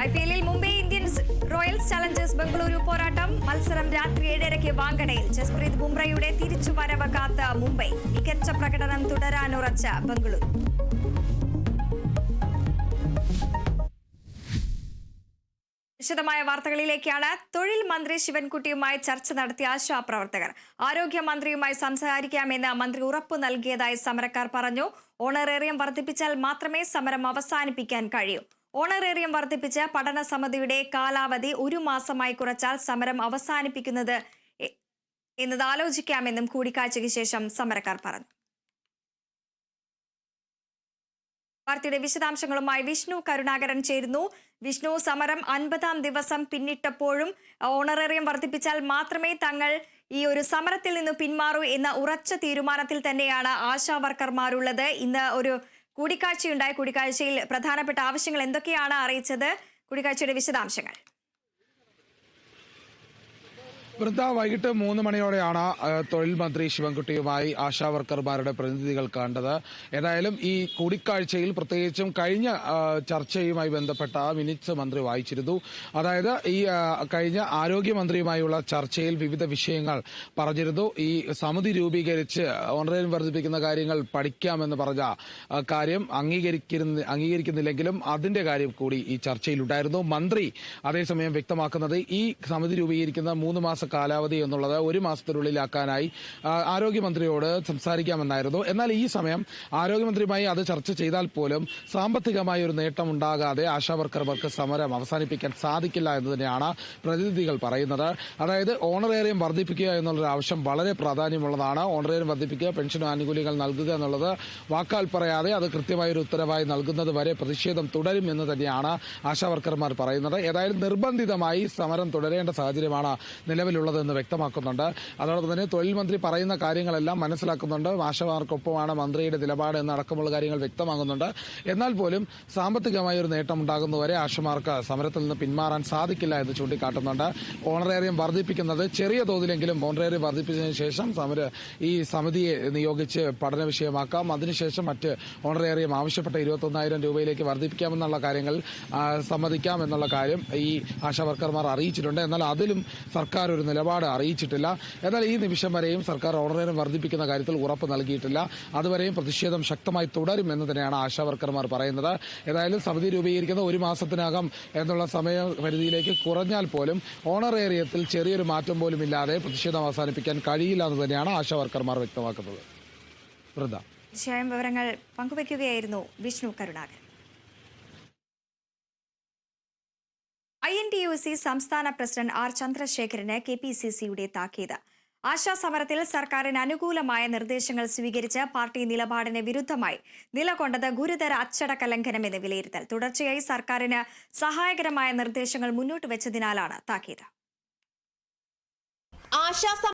I P എല്ലിൽ Mumbai Indians Royal Challengers Bengaluru പോരാട്ടം. മത്സരം രാത്രി ഏഴരയ്ക്ക് വാങ്കടയിൽ. ജസ്പ്രീത് ബുംറയുടെ തിരിച്ചുവരവ് കാത്ത മുംബൈ. മികച്ച പ്രകടനം തുടരാനുറച്ച ബംഗളൂരു. വിശദമായ വാർത്തകളിലേക്കാണ് തൊഴിൽ മന്ത്രി ശിവൻകുട്ടിയുമായി ചർച്ച നടത്തിയ ആശാപ്രവർത്തകർ ആരോഗ്യമന്ത്രിയുമായി സംസാരിക്കാമെന്ന് മന്ത്രി ഉറപ്പു നൽകിയതായി സമരക്കാർ പറഞ്ഞു. ഓണറേറിയം വർദ്ധിപ്പിച്ചാൽ മാത്രമേ സമരം അവസാനിപ്പിക്കാൻ കഴിയൂ. ഓണറേറിയം വർദ്ധിപ്പിച്ച പഠന സമിതിയുടെ കാലാവധി ഒരു മാസമായി കുറച്ചാൽ സമരം അവസാനിപ്പിക്കുന്നത് എന്നത് ആലോചിക്കാമെന്നും കൂടിക്കാഴ്ചയ്ക്ക് ശേഷം സമരക്കാർ പറഞ്ഞു. വാർത്തയുടെ വിശദാംശങ്ങളുമായി വിഷ്ണു കരുണാകരൻ ചേരുന്നു. വിഷ്ണു സമരം അൻപതാം ദിവസം പിന്നിട്ടപ്പോഴും ഓണറേറിയം വർദ്ധിപ്പിച്ചാൽ മാത്രമേ തങ്ങൾ ഈ ഒരു സമരത്തിൽ നിന്ന് പിന്മാറൂ എന്ന ഉറച്ച തീരുമാനത്തിൽ തന്നെയാണ് ആശാ വർക്കർമാരുള്ളത്. ഇന്ന് ഒരു കൂടിക്കാഴ്ചയുണ്ടായി. കൂടിക്കാഴ്ചയിൽ പ്രധാനപ്പെട്ട ആവശ്യങ്ങൾ എന്തൊക്കെയാണ് അറിയിച്ചത്? കൂടിക്കാഴ്ചയുടെ വിശദാംശങ്ങൾ. വൃന്ദ വൈകിട്ട് മൂന്ന് മണിയോടെയാണ് തൊഴിൽ മന്ത്രി ശിവൻകുട്ടിയുമായി ആശാ വർക്കർമാരുടെ പ്രതിനിധികൾ കണ്ടത്. ഏതായാലും ഈ കൂടിക്കാഴ്ചയിൽ പ്രത്യേകിച്ചും കഴിഞ്ഞ ചർച്ചയുമായി ബന്ധപ്പെട്ട മിനിറ്റ്സ് മന്ത്രി വായിച്ചിരുന്നു. അതായത് ഈ കഴിഞ്ഞ ആരോഗ്യമന്ത്രിയുമായുള്ള ചർച്ചയിൽ വിവിധ വിഷയങ്ങൾ പറഞ്ഞിരുന്നു. ഈ സമിതി രൂപീകരിച്ച് ഓൺലൈൻ വർദ്ധിപ്പിക്കുന്ന കാര്യങ്ങൾ പഠിക്കാമെന്ന് പറഞ്ഞ കാര്യം അംഗീകരിക്കുന്ന അംഗീകരിക്കുന്നില്ലെങ്കിലും അതിന്റെ കാര്യം കൂടി ഈ ചർച്ചയിലുണ്ടായിരുന്നു. മന്ത്രി അതേസമയം വ്യക്തമാക്കുന്നത് ഈ സമിതി രൂപീകരിക്കുന്ന മൂന്ന് മാസ കാലാവധി എന്നുള്ളത് ഒരു മാസത്തിനുള്ളിലാക്കാനായി ആരോഗ്യമന്ത്രിയോട് സംസാരിക്കാമെന്നായിരുന്നു. എന്നാൽ ഈ സമയം ആരോഗ്യമന്ത്രിയുമായി അത് ചർച്ച ചെയ്താൽ പോലും സാമ്പത്തികമായ ഒരു നേട്ടം ഉണ്ടാകാതെ ആശാവർക്കർമാർക്ക് സമരം അവസാനിപ്പിക്കാൻ സാധിക്കില്ല എന്ന് തന്നെയാണ് പ്രതിനിധികൾ പറയുന്നത്. അതായത് ഓണറേറിയം വർദ്ധിപ്പിക്കുക എന്നുള്ളൊരു ആവശ്യം വളരെ പ്രാധാന്യമുള്ളതാണ്. ഓണറേറിയം വർദ്ധിപ്പിക്കുക പെൻഷൻ ആനുകൂല്യങ്ങൾ നൽകുക എന്നുള്ളത് വാക്കാൽ പറയാതെ അത് കൃത്യമായ ഒരു ഉത്തരവായി നൽകുന്നത് വരെ പ്രതിഷേധം തുടരും എന്ന് തന്നെയാണ് ആശാവർക്കർമാർ പറയുന്നത്. ഏതായാലും നിർബന്ധിതമായി സമരം തുടരേണ്ട സാഹചര്യമാണ് നിലവിലുള്ളതെന്ന് വ്യക്തമാക്കുന്നുണ്ട്. അതോടൊപ്പം തന്നെ തൊഴിൽ മന്ത്രി പറയുന്ന കാര്യങ്ങളെല്ലാം മനസ്സിലാക്കുന്നുണ്ട്. ആശാമാർക്കൊപ്പമാണ് മന്ത്രിയുടെ നിലപാട് എന്നടക്കമുള്ള കാര്യങ്ങൾ വ്യക്തമാകുന്നുണ്ട്. എന്നാൽ പോലും സാമ്പത്തികമായ ഒരു നേട്ടം ഉണ്ടാകുന്നവരെ ആശമാർക്ക് സമരത്തിൽ നിന്ന് പിന്മാറാൻ സാധിക്കില്ല എന്ന് ചൂണ്ടിക്കാട്ടുന്നുണ്ട്. ഓണറേറിയം വർദ്ധിപ്പിക്കുന്നത് ചെറിയ തോതിലെങ്കിലും ഓണറേറിയം വർദ്ധിപ്പിച്ചതിന് ശേഷം സമര ഈ സമിതിയെ നിയോഗിച്ച് പഠന വിഷയമാക്കാം. അതിനുശേഷം മറ്റ് ഓണറേറിയം ആവശ്യപ്പെട്ട ഇരുപത്തൊന്നായിരം രൂപയിലേക്ക് വർദ്ധിപ്പിക്കാമെന്നുള്ള കാര്യങ്ങൾ സമ്മതിക്കാം എന്നുള്ള കാര്യം ഈ ആശാവർക്കർമാർ അറിയിച്ചിട്ടുണ്ട്. എന്നാൽ അതിലും സർക്കാർ ഒരു നിലപാട് അറിയിച്ചിട്ടില്ല. എന്നാൽ ഈ നിമിഷം വരെയും സർക്കാർ ഓണറേറിയം വർദ്ധിപ്പിക്കുന്ന കാര്യത്തിൽ ഉറപ്പ് നൽകിയിട്ടില്ല. അതുവരെയും പ്രതിഷേധം ശക്തമായി തുടരും എന്ന് തന്നെയാണ് ആശാവർക്കർമാർ പറയുന്നത്. ഏതായാലും സമിതി രൂപീകരിക്കുന്ന ഒരു മാസത്തിനകം എന്നുള്ള സമയപരിധിയിലേക്ക് കുറഞ്ഞാൽ പോലും ഓണറേറിയത്തിൽ ചെറിയൊരു മാറ്റം പോലും ഇല്ലാതെ പ്രതിഷേധം അവസാനിപ്പിക്കാൻ കഴിയില്ല എന്ന് തന്നെയാണ് ആശാവർക്കർമാർ വ്യക്തമാക്കുന്നത്. വൃന്ദ. തീർച്ചയായും വിവരങ്ങൾ പങ്കുവയ്ക്കുകയായിരുന്നു Vishnu Karunakaran. I N T U C സംസ്ഥാന പ്രസിഡന്റ് ആർ ചന്ദ്രശേഖരന് കെ പി സി സിയുടെ താക്കീത്. ആശാസമരത്തിൽ സർക്കാരിന് അനുകൂലമായ നിർദ്ദേശങ്ങൾ സ്വീകരിച്ച് പാർട്ടി നിലപാടിന് വിരുദ്ധമായി നിലകൊണ്ടത് ഗുരുതര അച്ചടക്ക ലംഘനമെന്ന് വിലയിരുത്തൽ. തുടർച്ചയായി സർക്കാരിന് സഹായകരമായ നിർദ്ദേശങ്ങൾ മുന്നോട്ട് വെച്ചതിനാലാണ് താക്കീത്. ആശാ